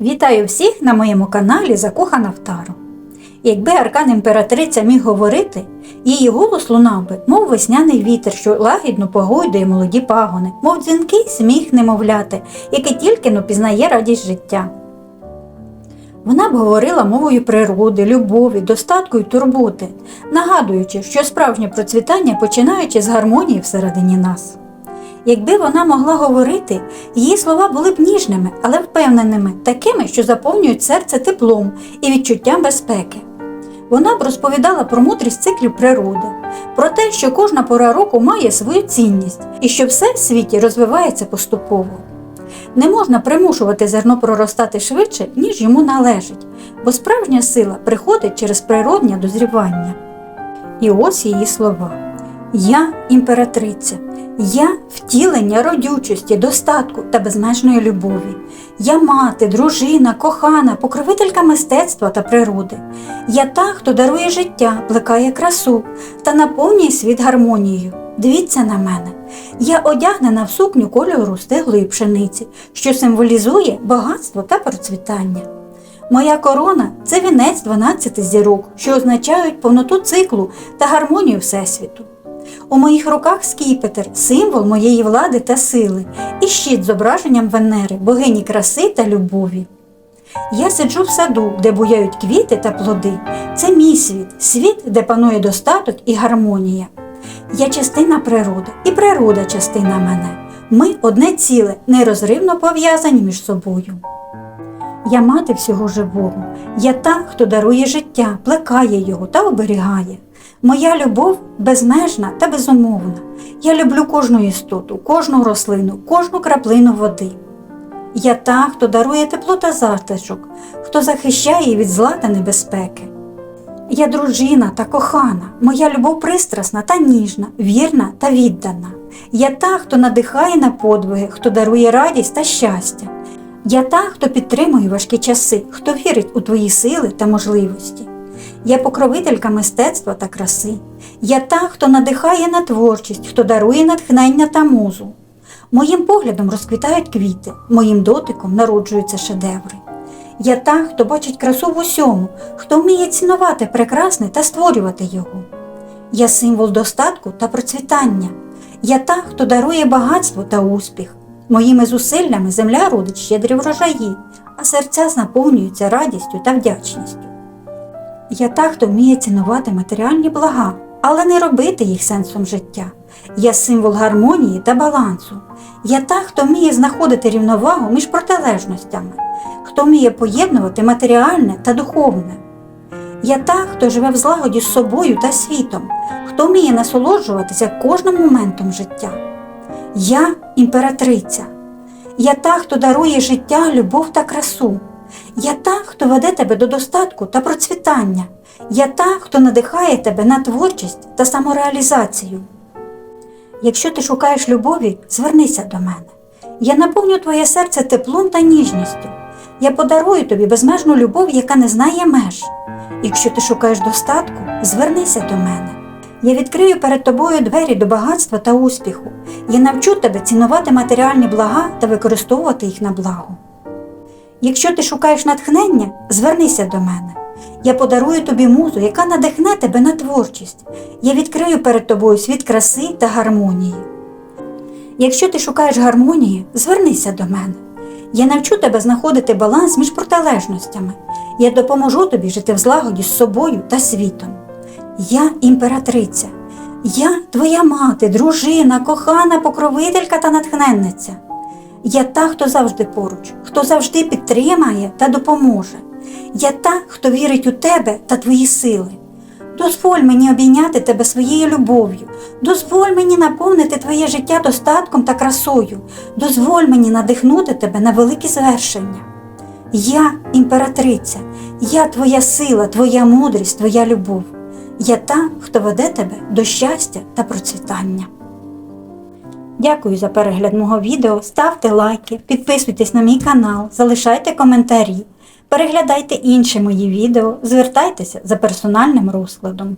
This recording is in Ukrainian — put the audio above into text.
Вітаю всіх на моєму каналі Закохана в Тару. Якби аркан імператриця міг говорити, її голос лунав би, мов весняний вітер, що лагідно погойдує молоді пагони, мов дзвінкий сміх немовляти, який тільки но пізнає радість життя. Вона б говорила мовою природи, любові, достатку й турботи, нагадуючи, що справжнє процвітання починаючи з гармонії всередині нас. Якби вона могла говорити, її слова були б ніжними, але впевненими, такими, що заповнюють серце теплом і відчуттям безпеки. Вона б розповідала про мудрість циклів природи, про те, що кожна пора року має свою цінність і що все в світі розвивається поступово. Не можна примушувати зерно проростати швидше, ніж йому належить, бо справжня сила приходить через природнє дозрівання. І ось її слова: Я імператриця, я втілення родючості, достатку та безмежної любові. Я мати, дружина, кохана, покровителька мистецтва та природи. Я та, хто дарує життя, плекає красу та наповнює світ гармонією. Дивіться на мене. Я одягнена в сукню кольору стеглої пшениці, що символізує багатство та процвітання. Моя корона це вінець 12 зірок, що означають повноту циклу та гармонію Всесвіту. У моїх руках скіпетр символ моєї влади та сили, і щит з зображенням Венери, богині краси та любові. Я сиджу в саду, де буяють квіти та плоди. Це мій світ, світ, де панує достаток і гармонія. Я частина природи, і природа частина мене. Ми одне ціле, нерозривно пов'язані між собою. Я мати всього живого, я та, хто дарує життя, плекає його та оберігає. Моя любов безмежна та безумовна. Я люблю кожну істоту, кожну рослину, кожну краплину води. Я та, хто дарує тепло та затишок, хто захищає від зла та небезпеки. Я дружина та кохана, моя любов пристрасна та ніжна, вірна та віддана. Я та, хто надихає на подвиги, хто дарує радість та щастя. Я та, хто підтримує важкі часи, хто вірить у твої сили та можливості. Я покровителька мистецтва та краси. Я та, хто надихає на творчість, хто дарує натхнення та музу. Моїм поглядом розквітають квіти, моїм дотиком народжуються шедеври. Я та, хто бачить красу в усьому, хто вміє цінувати прекрасне та створювати його. Я символ достатку та процвітання. Я та, хто дарує багатство та успіх. Моїми зусиллями земля родить щедрі врожаї, а серця наповнюються радістю та вдячністю. Я та, хто вміє цінувати матеріальні блага, але не робити їх сенсом життя. Я символ гармонії та балансу. Я та, хто вміє знаходити рівновагу між протилежностями, хто вміє поєднувати матеріальне та духовне. Я та, хто живе в злагоді з собою та світом, хто вміє насолоджуватися кожним моментом життя. Я імператриця. Я та, хто дарує життя, любов та красу. Я та, хто веде тебе до достатку та процвітання. Я та, хто надихає тебе на творчість та самореалізацію. Якщо ти шукаєш любові, звернися до мене. Я наповню твоє серце теплом та ніжністю. Я подарую тобі безмежну любов, яка не знає меж. Якщо ти шукаєш достатку, звернися до мене. Я відкрию перед тобою двері до багатства та успіху. Я навчу тебе цінувати матеріальні блага та використовувати їх на благо. Якщо ти шукаєш натхнення, звернися до мене. Я подарую тобі музу, яка надихне тебе на творчість. Я відкрию перед тобою світ краси та гармонії. Якщо ти шукаєш гармонії, звернися до мене. Я навчу тебе знаходити баланс між протилежностями. Я допоможу тобі жити в злагоді з собою та світом. Я імператриця, я твоя мати, дружина, кохана покровителька та натхненниця. Я та, хто завжди поруч, хто завжди підтримає та допоможе. Я та, хто вірить у тебе та твої сили. Дозволь мені обійняти тебе своєю любов'ю, дозволь мені наповнити твоє життя достатком та красою, дозволь мені надихнути тебе на великі звершення. Я імператриця, я твоя сила, твоя мудрість, твоя любов. Я та, хто веде тебе до щастя та процвітання. Дякую за перегляд мого відео. Ставте лайки, підписуйтесь на мій канал, залишайте коментарі, переглядайте інші мої відео, звертайтеся за персональним розкладом.